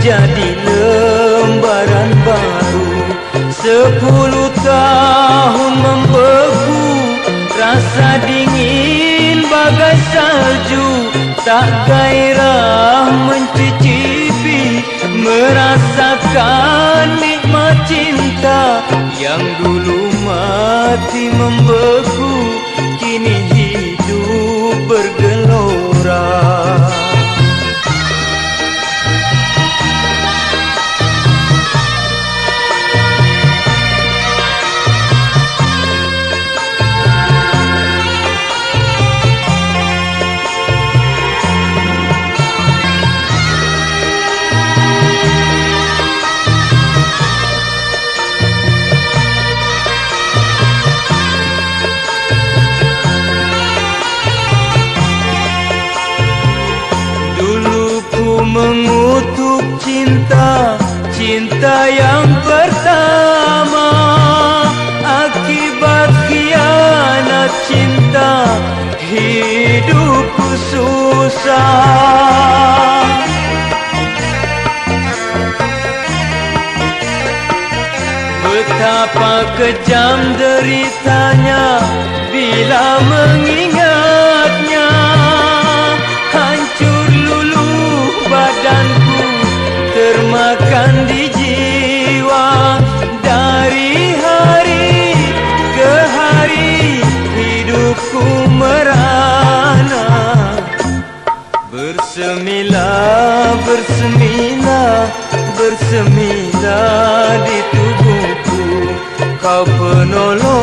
Jadi lembaran baru. Sepuluh tahun membeku Rasa dingin bagai salju. Tak gairah mencicipi Merasakan nikmat cinta Yang dulu mati membeku Kini hidup Hidupku susah Betapa kejam deritanya Bila mengingatnya. Hancur luluh badanku Termakan di jiwa Bersemilah, bersemilah, di tubuhku. Kau penolong